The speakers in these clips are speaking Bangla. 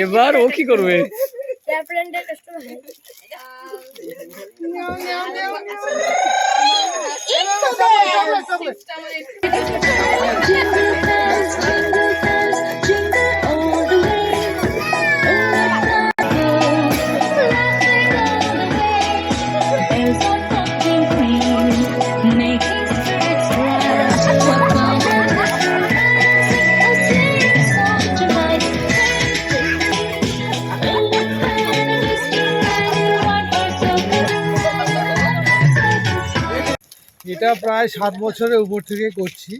এবার ও কি করবে? It's এটা প্রায় সাত বছরের উপর থেকে করছি।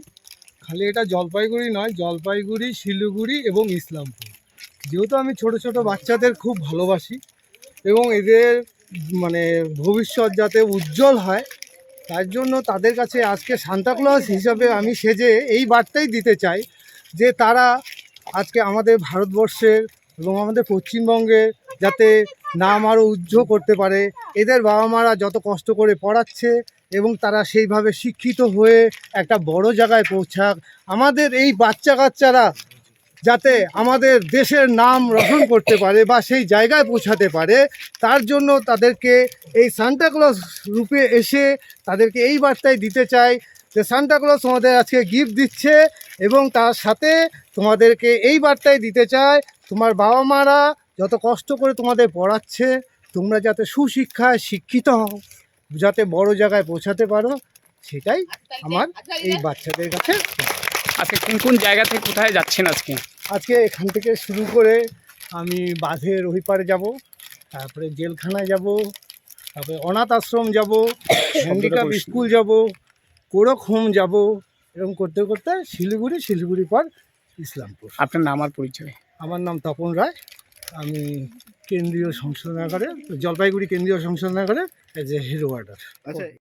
খালি এটা জলপাইগুড়ি নয়, জলপাইগুড়ি, শিলিগুড়ি এবং ইসলামপুর। যেহেতু আমি ছোট ছোট বাচ্চাদের খুব ভালোবাসি এবং এদের মানে ভবিষ্যৎ যাতে উজ্জ্বল হয়, তার জন্য তাদের কাছে আজকে সান্তাক্লজ হিসাবে আমি সেজে এই বার্তাই দিতে চাই যে তারা আজকে আমাদের ভারতবর্ষের এবং আমাদের পশ্চিমবঙ্গের যাতে নাম আরও উজ্জ্বল করতে পারে। এদের বাবা মারা যত কষ্ট করে পড়াচ্ছে এবং তারা সেইভাবে শিক্ষিত হয়ে একটা বড় জায়গায় পৌঁছাক। আমাদের এই বাচ্চা কাচ্চারা যাতে আমাদের দেশের নাম রোশন করতে পারে বা সেই জায়গায় পৌঁছাতে পারে, তার জন্য তাদেরকে এই সান্টাক্লজ রূপে এসে তাদেরকে এই বার্তাই দিতে চাই যে সান্টাক্লজ তোমাদের আজকে গিফট দিচ্ছে এবং তার সাথে তোমাদেরকে এই বার্তাই দিতে চায় তোমার বাবা মারা যত কষ্ট করে তোমাদের পড়াচ্ছে, তোমরা যাতে সুশিক্ষায় শিক্ষিত হও। যাতে বড় জায়গায় পৌঁছাতে পারো সেটাই আমার এই বাচ্চাদের কাছে আজকে কোন কোন জায়গা থেকে কোথায় যাচ্ছেন আজকে? আজকে এখান থেকে শুরু করে আমি বাঁধের ওই পারে যাব তারপরে জেলখানায় যাব তারপরে অনাথ আশ্রম যাব হ্যান্ডিক্যাপ স্কুল যাব কোরক হোম যাব এরকম করতে করতে শিলিগুড়ি শিলিগুড়ি পর ইসলামপুর। আপনার নাম আর পরিচয়? আমার নাম তপন রায়। আমি কেন্দ্রীয় সংশোধনাগারে জলপাইগুড়ি কেন্দ্রীয় সংশোধনাগারে অ্যাজ এ হেড ওয়ার্ডার